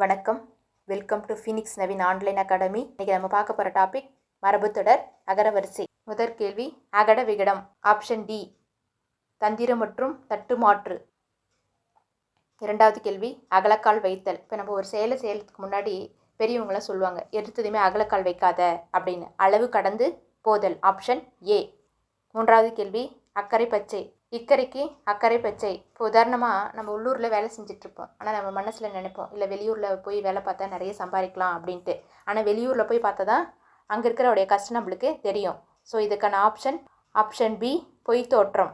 வணக்கம். Welcome to Phoenix Naveen online academy இன்னைக்கு நம்ம பார்க்க போகிற டாபிக் மரபுத்தொடர் அகரவரிசை முதற் கேள்வி அகட விகடம் ஆப்ஷன் டி தந்திரம் மற்றும் தட்டு மாற்று இரண்டாவது கேள்வி அகலக்கால் வைத்தல். இப்போ நம்ம ஒரு செயலை செய்யறதுக்கு முன்னாடி பெரியவங்களாம் சொல்லுவாங்க எடுத்ததுமே அகலக்கால் வைக்காத அப்படின்னு. அளவு கடந்து போதல் ஆப்ஷன் ஏ மூன்றாவது கேள்வி அக்கறை பச்சை. இக்கரைக்கு அக்கறை பச்சை. இப்போ உதாரணமாக நம்ம உள்ளூரில் வேலை செஞ்சிட்ருப்போம். ஆனால் நம்ம மனசில் நினைப்போம் இல்லை வெளியூரில் போய் வேலை பார்த்தா நிறைய சம்பாதிக்கலாம் அப்படின்ட்டு. ஆனால் வெளியூரில் போய் பார்த்தா தான் அங்கே இருக்கிறவுடைய கஷ்டம் நம்மளுக்கு தெரியும். ஸோ இதுக்கான ஆப்ஷன் ஆப்ஷன் பி பொய் தோற்றம்.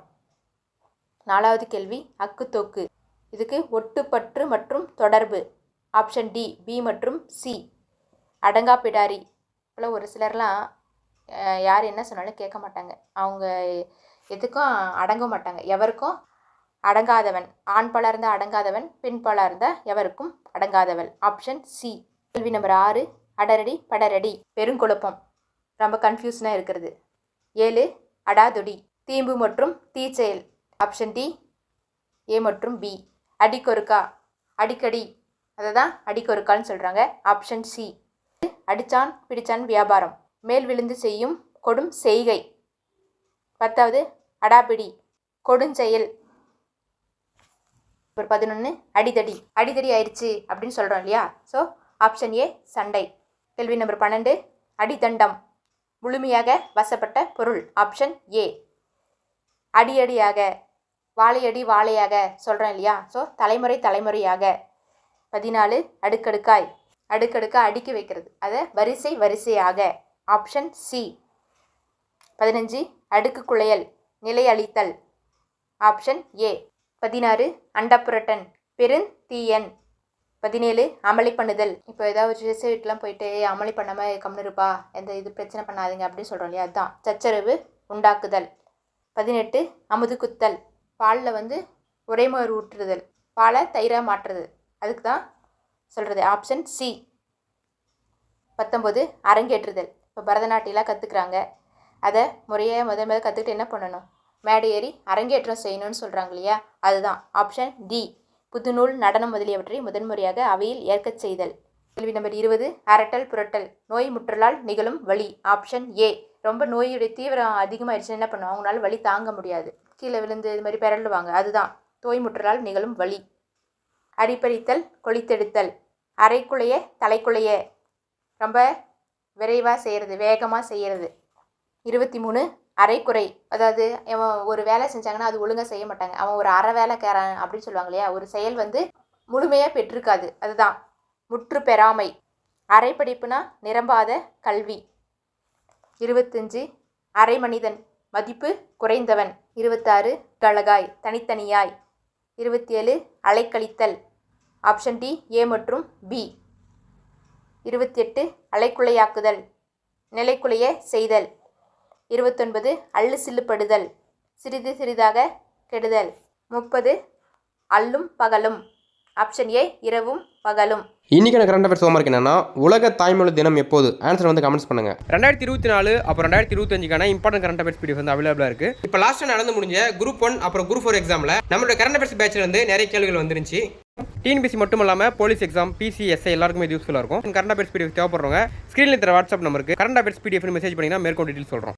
நாலாவது கேள்வி அக்குத்தோக்கு இதுக்கு ஒட்டுப்பற்று மற்றும் தொடர்பு. ஆப்ஷன் டி பி மற்றும் சி அடங்கா பிடாரி. போல் ஒரு சிலர்லாம் யார் என்ன சொன்னாலும் கேட்க மாட்டாங்க. அவங்க எதுக்கும் அடங்க மாட்டாங்க. எவருக்கும்? அடங்காதவன். ஆண் பலர்ந்த இருந்தால் அடங்காதவன் பெண் பலர்ந்த இருந்தால் எவருக்கும் அடங்காதவள். ஆப்ஷன் சி கேள்வி நம்பர் ஆறு. அடரடி படரடி. பெருங்குழப்பம் ரொம்ப கன்ஃபியூஷனாக இருக்கிறது ஏழு. அடாதொடி. தீம்பு மற்றும் தீச்செயல். ஆப்ஷன் டி ஏ மற்றும் பி அடிக்கொருக்கா. அடிக்கடி. அதை தான் அடிக்கொருக்கான்னு சொல்கிறாங்க ஆப்ஷன் சி அடிச்சான் பிடிச்சான் வியாபாரம். மேல் விழுந்து செய்யும் கொடும் செய்கை. பத்தாவது அடாபிடி கொடுஞ்செயல். ஒரு பதினொன்று அடிதடி. அடிதடி ஆயிடுச்சு அப்படின்னு சொல்கிறோம் இல்லையா? ஸோ ஆப்ஷன் ஏ சண்டை. கேள்வி நம்பர் பன்னெண்டு அடிதண்டம். முழுமையாக வசப்பட்ட பொருள். ஆப்ஷன் ஏ அடியடியாக வாழையடி வாழையாக சொல்கிறோம் இல்லையா? ஸோ தலைமுறை தலைமுறையாக. பதினாலு அடுக்கடுக்காய். அடுக்கடுக்கா அடுக்கி வைக்கிறது. அதை வரிசை வரிசையாக. ஆப்ஷன் சி பதினஞ்சு அடுக்கு குளையல் நிலை அளித்தல் ஆப்ஷன் ஏ. பதினாறு அண்டப்புரட்டன் பெருந்தீயன் பதினேழு அமளி பண்ணுதல். இப்போ ஏதாவது ஒரு ரிசை வீட்டுலாம் போயிட்டு அமளி பண்ணாமல் கம்முன்னு இருப்பா. எந்த இது பிரச்சனை பண்ணாதீங்க. அப்படின்னு சொல்கிறோம் இல்லையா? அதுதான் சச்சரவு உண்டாக்குதல். பதினெட்டு அமுது குத்தல். பாலில் வந்து உரைமுகர் ஊற்றுதல். பாலை தயிராக மாற்றுறது. அதுக்கு தான் சொல்கிறது ஆப்ஷன் சி. பத்தொம்பது அரங்கேற்றுதல் இப்போ பரதநாட்டியெலாம் கற்றுக்குறாங்க அதை முறையாக முத முத கற்றுக்கிட்டு என்ன பண்ணணும்? மேடை ஏறி அரங்கேற்றம் செய்யணும்னு சொல்கிறாங்க இல்லையா? அதுதான். ஆப்ஷன் டி புதுநூல் நடனம் முதலியவற்றை முதன்முறையாக அவையில் ஏற்கச் செய்தல். கேள்வி நம்பர் இருபது. அரட்டல் புரட்டல். நோய் முற்றலால் நிகழும் வலி. ஆப்ஷன் ஏ ரொம்ப நோயுடைய தீவிரம் அதிகமாகிடுச்சுன்னா என்ன பண்ணுவோம் அவங்களால வலி தாங்க முடியாது. கீழே விழுந்து இது மாதிரி பிறழுவாங்க அதுதான். நோய் முற்றலால் நிகழும் வலி. அரிப்பறித்தல் கொளித்தெடுத்தல் அரைக்குழைய தலைக்குழைய ரொம்ப விரைவாக செய்கிறது வேகமாக செய்கிறது இருபத்தி மூணு அரைக்குறை. அதாவது அவன் ஒரு வேலை செஞ்சாங்கன்னா அது ஒழுங்காக செய்ய மாட்டாங்க. அவன் ஒரு அரை வேலைக்காரன் அப்படின்னு சொல்லுவாங்க இல்லையா ஒரு செயல் வந்து முழுமையாக பெற்றிருக்காது. அதுதான். முற்று பெறாமை. அரைப்படிப்புனா நிரம்பாத கல்வி. இருபத்தஞ்சு அரை மனிதன். மதிப்பு குறைந்தவன். இருபத்தாறு கழகாய் தனித்தனியாய். இருபத்தி ஏழு அலைக்கழித்தல். ஆப்ஷன் டி ஏ மற்றும் பி. இருபத்தி எட்டு அலைக்குலையாக்குதல். நிலைக்குலைய செய்தல். இருபத்தொன்பது அள்ளு சில்லுப்படுதல் சிறிது சிறிதாக கெடுதல். முப்பது அல்லும் பகலும். ஆப்ஷன் ஏ இரவும் பகலும். இன்னைக்கான கரண்ட் அஃபேர்ஸ் ஹோம்ஒர்க் என்னன்னா உலக தாய்மொழி தினம் எப்போது? ஆன்சர் வந்து கமெண்ட்ஸ் பண்ணுங்க. ரெண்டாயிரத்தி இருபத்தி நாலு அப்புறம் ரெண்டாயிரத்தி இருபத்தஞ்சுக்கான இம்பார்ட்டன்ட் கரண்ட் அஃபேர்ஸ் பிடிஎஃப் வந்து அவைலபிளாக இருக்கு. இப்போ லாஸ்ட்டாக நடந்து முடிஞ்ச குரூப் ஒன் அப்புறம் குரூப் ஃபோர் எக்ஸாமில் நம்மளோட கரண்ட் அஃபேர்ஸ் பேட்ச்ல இருந்து நிறைய கேள்விகள் வந்துருந்துச்சு. டிஎன்பிசி மட்டும் இல்லாமல் போலீஸ் எக்ஸாம் பிசி எஸ்ஐ எல்லாருக்குமே இது யூஸ்ஃபுல்லாக இருக்கும். கரண்ட் அஃபேர்ஸ் பிடிஎஃப் தேவைப்படுறவங்க ஸ்க்ரீனில் தர வாட்ஸ்அப் நம்பருக்கு கரண்ட் அஃபேர்ஸ் பிடிஎஃப் மெசேஜ் பண்ணிங்கன்னா மேற்கொண்டு டீட்டெயில் சொல்கிறோம்